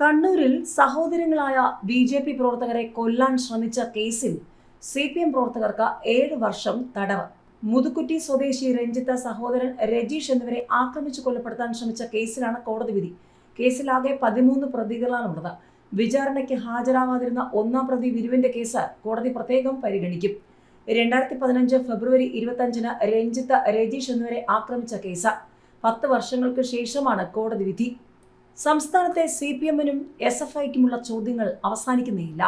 കണ്ണൂരിൽ സഹോദരങ്ങളായ B J P പ്രവർത്തകരെ കൊല്ലാൻ ശ്രമിച്ച കേസിൽ സി പി എം പ്രവർത്തകർക്ക് ഏഴ് വർഷം തടവ്. മുതുക്കുറ്റി സ്വദേശി രഞ്ജിത്ത് സഹോദരൻ രജീഷ് എന്നിവരെ ആക്രമിച്ചു കൊലപ്പെടുത്താൻ ശ്രമിച്ച കേസിലാണ് കോടതി വിധി. കേസിലാകെ പതിമൂന്ന് പ്രതികളാണുള്ളത്. വിചാരണയ്ക്ക് ഹാജരാവാതിരുന്ന ഒന്നാം പ്രതി വിരുവിന്റെ കേസ് കോടതി പ്രത്യേകം പരിഗണിക്കും. രണ്ടായിരത്തി പതിനഞ്ച് ഫെബ്രുവരി ഇരുപത്തഞ്ചിന് രഞ്ജിത്ത് രജീഷ് എന്നിവരെ ആക്രമിച്ച കേസ്. പത്ത് വർഷങ്ങൾക്ക് ശേഷമാണ് കോടതി വിധി. സംസ്ഥാനത്തെ സി പി എമ്മിനും എസ് എഫ് ഐക്കുമുള്ള ചോദ്യങ്ങൾ അവസാനിക്കുന്നില്ല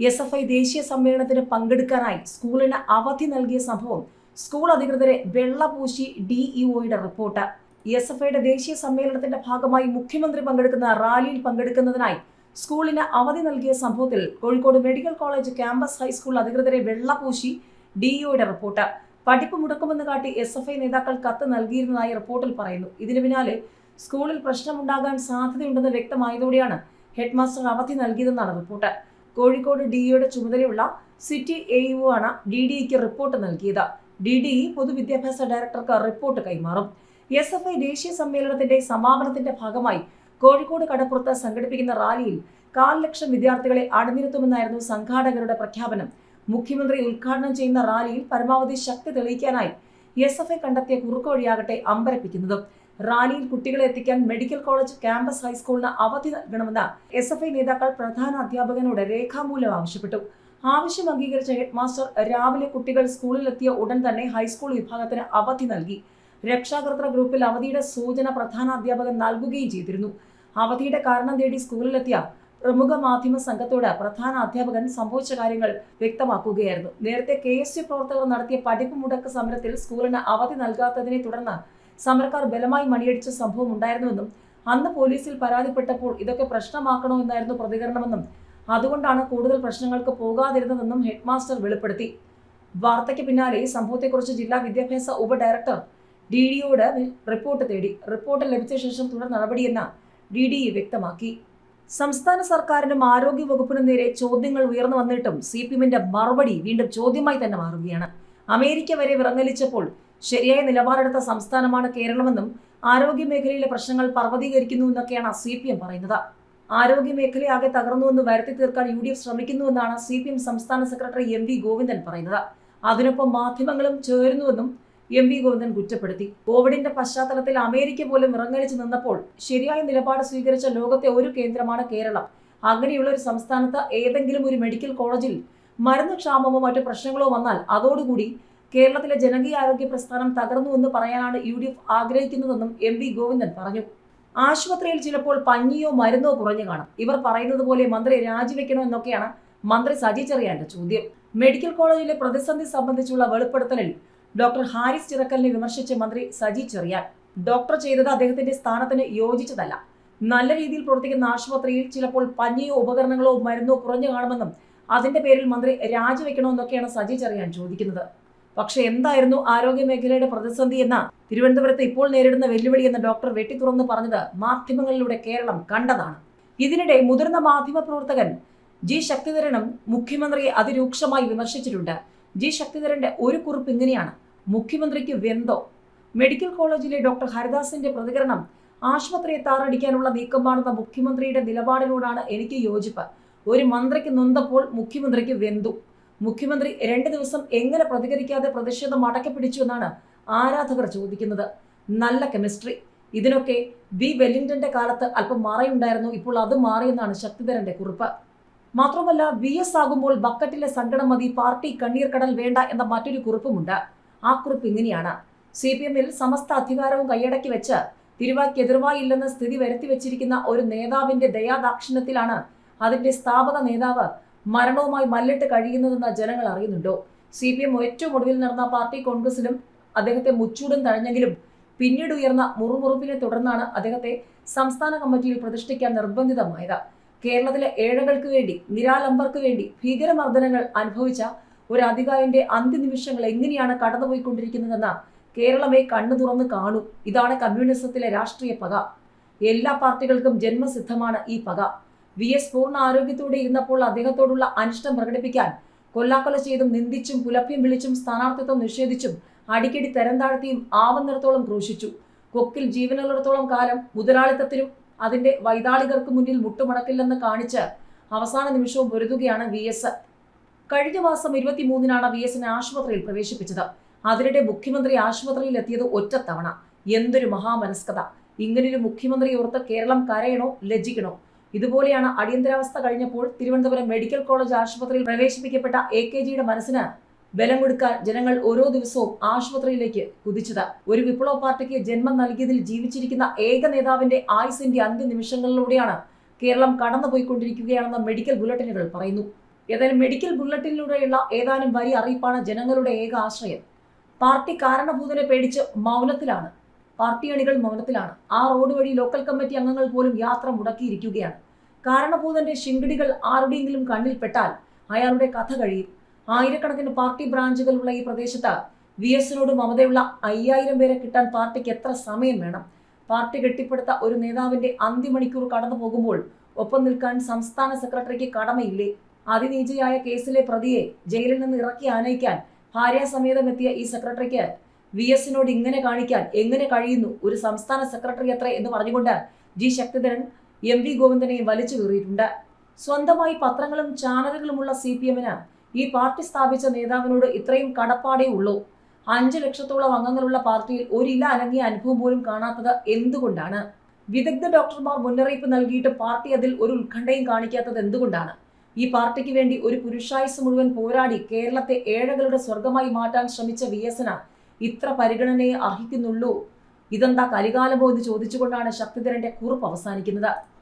എസ് എഫ് ഐ ദേശീയ സമ്മേളനത്തിന് പങ്കെടുക്കാനായി സ്കൂളിന് അവധി നൽകിയ സംഭവം സ്കൂൾ അധികൃതരെ വെള്ളപൂശി ഡിഇഒയുടെ റിപ്പോർട്ട്. എസ് എഫ് ഐയുടെ ദേശീയ സമ്മേളനത്തിന്റെ ഭാഗമായി മുഖ്യമന്ത്രി പങ്കെടുക്കുന്ന റാലിയിൽ പങ്കെടുക്കുന്നതിനായി സ്കൂളിന് അവധി നൽകിയ സംഭവത്തിൽ Kozhikode medical college campus high school അധികൃതരെ വെള്ളപൂശി ഡിഇഒയുടെ റിപ്പോർട്ട്. പഠിപ്പ് മുടക്കുമെന്ന് കാട്ടി എസ് എഫ് ഐ നേതാക്കൾ കത്ത് നൽകിയിരുന്നതായി റിപ്പോർട്ടിൽ പറയുന്നു. ഇതിനു പിന്നാലെ സ്കൂളിൽ പ്രശ്നമുണ്ടാകാൻ സാധ്യതയുണ്ടെന്ന് വ്യക്തമായതോടെയാണ് ഹെഡ്മാസ്റ്റർ അവധി നൽകിയതെന്നാണ് റിപ്പോർട്ട്. കോഴിക്കോട് ഡിഇയുടെ ചുമതലയുള്ള സിറ്റി എ യു ആണ് ഡി ഡിഇക്ക് റിപ്പോർട്ട് നൽകിയത്. ഡി ഡി ഇ പൊതുവിദ്യാഭ്യാസ ഡയറക്ടർക്ക് റിപ്പോർട്ട് കൈമാറും. എസ് എഫ് ഐ ദേശീയ സമ്മേളനത്തിന്റെ സമാപനത്തിന്റെ ഭാഗമായി കോഴിക്കോട് കടപ്പുറത്ത് സംഘടിപ്പിക്കുന്ന റാലിയിൽ കാൽ ലക്ഷം വിദ്യാർത്ഥികളെ അണിനിരത്തുമെന്നായിരുന്നു സംഘാടകരുടെ പ്രഖ്യാപനം. മുഖ്യമന്ത്രി ഉദ്ഘാടനം ചെയ്യുന്ന റാലിയിൽ പരമാവധി ശക്തി തെളിയിക്കാനായി എസ് എഫ് ഐ കണ്ടെത്തിയ കുറുക്കുവഴിയാകട്ടെ അമ്പരപ്പിക്കുന്നതും റാലിയിൽ കുട്ടികളെ എത്തിക്കാൻ മെഡിക്കൽ കോളേജ് ക്യാമ്പസ് ഹൈസ്കൂളിന് അവധി നൽകണമെന്ന് എസ് എഫ് ഐ നേതാക്കൾ പ്രധാന അധ്യാപകനോട് രേഖാമൂലം ആവശ്യപ്പെട്ടു. ആവശ്യം അംഗീകരിച്ച ഹെഡ്മാസ്റ്റർ രാവിലെ കുട്ടികൾ സ്കൂളിലെത്തിയ ഉടൻ തന്നെ ഹൈസ്കൂൾ വിഭാഗത്തിന് അവധി നൽകി. രക്ഷാകർത്തൃ ഗ്രൂപ്പിൽ അവധിയുടെ സൂചന പ്രധാന അധ്യാപകൻ നൽകുകയും ചെയ്തിരുന്നു. അവധിയുടെ കാരണം തേടി സ്കൂളിലെത്തിയ പ്രമുഖ മാധ്യമ സംഘത്തോട് പ്രധാന അധ്യാപകൻ സംഭവിച്ച കാര്യങ്ങൾ വ്യക്തമാക്കുകയായിരുന്നു. നേരത്തെ കെ എസ് യു പ്രവർത്തകർ നടത്തിയ പഠിപ്പ് മുടക്ക് സമരത്തിൽ സ്കൂളിന് അവധി നൽകാത്തതിനെ തുടർന്ന് സമരക്കാർ ബലമായി മണിയടിച്ച സംഭവം ഉണ്ടായിരുന്നുവെന്നും അന്ന് പോലീസിൽ പരാതിപ്പെട്ടപ്പോൾ ഇതൊക്കെ പ്രശ്നമാക്കണോ എന്നായിരുന്നു പ്രതികരണമെന്നും അതുകൊണ്ടാണ് കൂടുതൽ പ്രശ്നങ്ങൾക്ക് പോകാതിരുന്നതെന്നും ഹെഡ്മാസ്റ്റർ വെളിപ്പെടുത്തി. വാർത്തയ്ക്ക് പിന്നാലെ സംഭവത്തെക്കുറിച്ച് ജില്ലാ വിദ്യാഭ്യാസ ഉപഡയറക്ടർ ഡി ഡിയോട് റിപ്പോർട്ട് തേടി. റിപ്പോർട്ട് ലഭിച്ച ശേഷം തുടർ നടപടിയെന്ന് ഡി ഡി വ്യക്തമാക്കി. സംസ്ഥാന സർക്കാരിനും ആരോഗ്യ വകുപ്പിനും നേരെ ചോദ്യങ്ങൾ ഉയർന്നു വന്നിട്ടും സി പി എമ്മിന്റെ മറുപടി വീണ്ടും ചോദ്യമായി തന്നെ മാറുകയാണ്. അമേരിക്ക വരെ വിറങ്ങലിച്ചപ്പോൾ ശരിയായ നിലപാടെടുത്ത സംസ്ഥാനമാണ് കേരളമെന്നും ആരോഗ്യ മേഖലയിലെ പ്രശ്നങ്ങൾ പർവതീകരിക്കുന്നു എന്നൊക്കെയാണ് സി പി എം പറയുന്നത് ആരോഗ്യ മേഖലയാകെ തകർന്നുവെന്ന് വരുത്തി തീർക്കാൻ യു ഡി എഫ് ശ്രമിക്കുന്നുവെന്നാണ് സി പി എം സംസ്ഥാന സെക്രട്ടറി എം വി ഗോവിന്ദൻ പറയുന്നത്. അതിനൊപ്പം മാധ്യമങ്ങളും ചേരുന്നുവെന്നും എം വി ഗോവിന്ദൻ കുറ്റപ്പെടുത്തി. കോവിഡിന്റെ പശ്ചാത്തലത്തിൽ അമേരിക്ക പോലും ഇറങ്ങലിച്ചു നിന്നപ്പോൾ ശരിയായ നിലപാട് സ്വീകരിച്ച ലോകത്തെ ഒരു കേന്ദ്രമാണ് കേരളം. അങ്ങനെയുള്ള ഒരു സംസ്ഥാനത്ത് ഏതെങ്കിലും ഒരു മെഡിക്കൽ കോളേജിൽ മരുന്ന് ക്ഷാമമോ മറ്റു പ്രശ്നങ്ങളോ വന്നാൽ അതോടുകൂടി കേരളത്തിലെ ജനകീയ ആരോഗ്യ പ്രസ്ഥാനം തകർന്നു എന്ന് പറയാനാണ് യു ഡി എഫ് ആഗ്രഹിക്കുന്നതെന്നും എം വി ഗോവിന്ദൻ പറഞ്ഞു. ആശുപത്രിയിൽ ചിലപ്പോൾ പഞ്ഞിയോ മരുന്നോ കുറഞ്ഞു കാണും. ഇവർ പറയുന്നത് പോലെ മന്ത്രി രാജിവെക്കണോ എന്നൊക്കെയാണ് മന്ത്രി സജി ചെറിയാന്റെ ചോദ്യം. മെഡിക്കൽ കോളേജിലെ പ്രതിസന്ധി സംബന്ധിച്ചുള്ള വെളിപ്പെടുത്തലിൽ ഡോക്ടർ ഹാരിസ് ചിറക്കലിനെ വിമർശിച്ച മന്ത്രി സജി ചെറിയാൻ. ഡോക്ടർ ചെയ്തത് അദ്ദേഹത്തിന്റെ സ്ഥാനത്തിന് യോജിച്ചതല്ല. നല്ല രീതിയിൽ പ്രവർത്തിക്കുന്ന ആശുപത്രിയിൽ ചിലപ്പോൾ പഞ്ഞിയോ ഉപകരണങ്ങളോ മരുന്നോ കുറഞ്ഞു കാണുമെന്നും അതിന്റെ പേരിൽ മന്ത്രി രാജിവെക്കണമെന്നൊക്കെയാണ് സജി ചെറിയാൻ ചോദിക്കുന്നത്. പക്ഷെ എന്തായിരുന്നു ആരോഗ്യ മേഖലയുടെ പ്രതിസന്ധി എന്ന തിരുവനന്തപുരത്ത് ഇപ്പോൾ നേരിടുന്ന വെല്ലുവിളി എന്ന് ഡോക്ടർ വെട്ടിത്തുറന്ന് പറഞ്ഞത് മാധ്യമങ്ങളിലൂടെ കേരളം കണ്ടതാണ്. ഇതിനിടെ മുതിർന്ന മാധ്യമ പ്രവർത്തകൻ ജി ശക്തിധരനും മുഖ്യമന്ത്രിയെ അതിരൂക്ഷമായി വിമർശിച്ചിട്ടുണ്ട്. ജി ശക്തിധരന്റെ ഒരു കുറിപ്പ് ഇങ്ങനെയാണ്. മുഖ്യമന്ത്രിക്ക് വെന്തോ? മെഡിക്കൽ കോളേജിലെ ഡോക്ടർ ഹരിദാസിന്റെ പ്രതികരണം ആശുപത്രിയെ താറടിക്കാനുള്ള നീക്കമാണെന്ന മുഖ്യമന്ത്രിയുടെ നിലപാടിനോടാണ് എനിക്ക് യോജിപ്പ്. ഒരു മന്ത്രിക്ക് നൊന്തപ്പോൾ മുഖ്യമന്ത്രിക്ക് വെന്തു. മുഖ്യമന്ത്രി രണ്ട് ദിവസം എങ്ങനെ പ്രതികരിക്കാതെ പ്രതിഷേധം അടക്കി പിടിച്ചു എന്നാണ് ആരാധകർ ചോദിക്കുന്നത്. നല്ല കെമിസ്ട്രി. ഇതിനൊക്കെ ബി വെല്ലിംഗ്ടന്റെ കാലത്ത് അല്പം മാറിയുണ്ടായിരുന്നു. ഇപ്പോൾ അത് മാറിയെന്നാണ് ശക്തിധരന്റെ കുറിപ്പ്. മാത്രമല്ല വി എസ് ആകുമ്പോൾ ബക്കറ്റിലെ സങ്കടം മതി പാർട്ടി കണ്ണീർ കടൽ വേണ്ട എന്ന മറ്റൊരു കുറിപ്പുമുണ്ട്. ആ കുറിപ്പ് ഇങ്ങനെയാണ്. സി പി എമ്മിൽ സമസ്ത അധികാരവും കൈയടക്കി വെച്ച് തിരുവായ്ക്ക് എതിർവായില്ലെന്ന സ്ഥിതി വരുത്തി വെച്ചിരിക്കുന്ന ഒരു നേതാവിന്റെ ദയാദാക്ഷിണ്യത്തിലാണ് അതിന്റെ സ്ഥാപക നേതാവ് മരണവുമായി മല്ലിട്ട് കഴിയുന്നതെന്ന് ജനങ്ങൾ അറിയുന്നുണ്ടോ? സി പി എം ഏറ്റവും ഒടുവിൽ നടന്ന പാർട്ടി കോൺഗ്രസിലും അദ്ദേഹത്തെ മുച്ചൂടും തഴഞ്ഞെങ്കിലും പിന്നീട് ഉയർന്ന മുറുമുറുപ്പിനെ തുടർന്നാണ് അദ്ദേഹത്തെ സംസ്ഥാന കമ്മിറ്റിയിൽ പ്രതിഷ്ഠിക്കാൻ നിർബന്ധിതമായത്. കേരളത്തിലെ ഏഴകൾക്ക് വേണ്ടി നിരാലംബർക്ക് വേണ്ടി ഭീകരമർദ്ദനങ്ങൾ അനുഭവിച്ച ഒരു അധികാരിന്റെ അന്ത്യനിമിഷങ്ങൾ എങ്ങനെയാണ് കടന്നുപോയിക്കൊണ്ടിരിക്കുന്നതെന്ന് കേരളമേ കണ്ണു തുറന്ന് കാണൂ. ഇതാണ് കമ്മ്യൂണിസത്തിലെ രാഷ്ട്രീയ പക. എല്ലാ പാർട്ടികൾക്കും ജന്മസിദ്ധമാണ് ഈ പക. വി എസ് പൂർണ ആരോഗ്യത്തോടെ ഇരുന്നപ്പോൾ അദ്ദേഹത്തോടുള്ള അനിഷ്ടം പ്രകടിപ്പിക്കാൻ കൊല്ലാക്കൊല ചെയ്തും നിന്ദിച്ചും പുലപ്പ്യം വിളിച്ചും സ്ഥാനാർത്ഥിത്വം നിഷേധിച്ചും അടിക്കടി തരം താഴ്ത്തിയും ആവുന്നിടത്തോളം ക്രൂശിച്ചു. കൊക്കിൽ ജീവനുള്ളിടത്തോളം കാലം മുതലാളിത്തത്തിനും അതിന്റെ വൈതാളികർക്ക് മുന്നിൽ മുട്ടുമടക്കില്ലെന്ന് കാണിച്ച് അവസാന നിമിഷവും പൊരുതുകയാണ് വി എസ് കഴിഞ്ഞ മാസം ഇരുപത്തിമൂന്നിനാണ് വി എസിനെ ആശുപത്രിയിൽ പ്രവേശിപ്പിച്ചത്. അതിനിടെ മുഖ്യമന്ത്രി ആശുപത്രിയിൽ എത്തിയത് ഒറ്റത്തവണ. എന്തൊരു മഹാമനസ്കത. ഇങ്ങനൊരു മുഖ്യമന്ത്രി ഓർത്ത് കേരളം കരയണോ ലജ്ജിക്കണോ? ഇതുപോലെയാണ് അടിയന്തരാവസ്ഥ കഴിഞ്ഞപ്പോൾ തിരുവനന്തപുരം മെഡിക്കൽ കോളേജ് ആശുപത്രിയിൽ പ്രവേശിപ്പിക്കപ്പെട്ട എ കെ ജിയുടെ മനസ്സിന് ബലം കൊടുക്കാൻ ജനങ്ങൾ ഓരോ ദിവസവും ആശുപത്രിയിലേക്ക് കുതിച്ചത്. ഒരു വിപ്ലവ പാർട്ടിക്ക് ജന്മം നൽകിയതിൽ ജീവിച്ചിരിക്കുന്ന ഏക നേതാവിന്റെ ആയുസിന്റെ അന്ത്യനിമിഷങ്ങളിലൂടെയാണ് കേരളം കടന്നുപോയിക്കൊണ്ടിരിക്കുകയാണെന്ന് മെഡിക്കൽ ബുള്ളറ്റിനുകൾ പറയുന്നു. ഏതായാലും മെഡിക്കൽ ബുള്ളറ്റിനിലൂടെയുള്ള ഏതാനും വലിയ അറിയിപ്പാണ് ജനങ്ങളുടെ ഏക ആശ്രയം. പാർട്ടി കാരണഭൂതനെ പേടിച്ച് മൗനത്തിലാണ് പാർട്ടി അണികൾ മൗനത്തിലാണ്. ആ റോഡ് വഴി ലോക്കൽ കമ്മിറ്റി അംഗങ്ങൾ പോലും യാത്ര മുടക്കിയിരിക്കുകയാണ്. കാരണഭൂതന്റെ ശിങ്കിടികൾ ആരുടെയെങ്കിലും കണ്ണിൽപ്പെട്ടാൽ അയാളുടെ കഥ കഴിയും. ആയിരക്കണക്കിന് പാർട്ടി ബ്രാഞ്ചുകളുള്ള ഈ പ്രദേശത്ത് വി എസിനോട് മമതയുള്ള അയ്യായിരം പേരെ കിട്ടാൻ പാർട്ടിക്ക് എത്ര സമയം വേണം? പാർട്ടി കെട്ടിപ്പടുത്ത ഒരു നേതാവിന്റെ അന്തിമണിക്കൂർ കടന്നു പോകുമ്പോൾ ഒപ്പം നിൽക്കാൻ സംസ്ഥാന സെക്രട്ടറിക്ക് കടമയില്ലേ? അതിനീചയായ കേസിലെ പ്രതിയെ ജയിലിൽ നിന്ന് ഇറക്കി ആനയിക്കാൻ ഭാര്യാസമേതമെത്തിയ ഈ സെക്രട്ടറിക്ക് വി എസിനോട് ഇങ്ങനെ കാണിക്കാൻ എങ്ങനെ കഴിയുന്നു? ഒരു സംസ്ഥാന സെക്രട്ടറി അത്ര എന്ന് പറഞ്ഞുകൊണ്ട് ജി ശക്തിധരൻ എം വി ഗോവിന്ദനെയും വലിച്ചു കീറിയിട്ടുണ്ട്. സ്വന്തമായി പത്രങ്ങളും ചാനലുകളുമുള്ള സി പി എമ്മിന് ഈ പാർട്ടി സ്ഥാപിച്ച നേതാവിനോട് ഇത്രയും കടപ്പാടേ ഉള്ളൂ. അഞ്ചു ലക്ഷത്തോളം അംഗങ്ങളുള്ള പാർട്ടിയിൽ ഒരില അനങ്ങിയ അനുഭവം പോലും കാണാത്തത് എന്തുകൊണ്ടാണ്? വിദഗ്ധ ഡോക്ടർമാർ മുന്നറിയിപ്പ് നൽകിയിട്ട് പാർട്ടി അതിൽ ഒരു ഉത്കണ്ഠയും കാണിക്കാത്തത് എന്തുകൊണ്ടാണ്? ഈ പാർട്ടിക്ക് വേണ്ടി ഒരു പുരുഷായുസ് മുഴുവൻ പോരാടി കേരളത്തെ ഏഴകളുടെ സ്വർഗമായി മാറ്റാൻ ശ്രമിച്ച വി എസിന് ഇത്ര പരിഗണനയെ അർഹിക്കുന്നുള്ളൂ. ഇതെന്താ കലികാലമോ എന്ന് ചോദിച്ചുകൊണ്ടാണ് ശക്തിധരന്റെ കുറിപ്പ് അവസാനിക്കുന്നത്.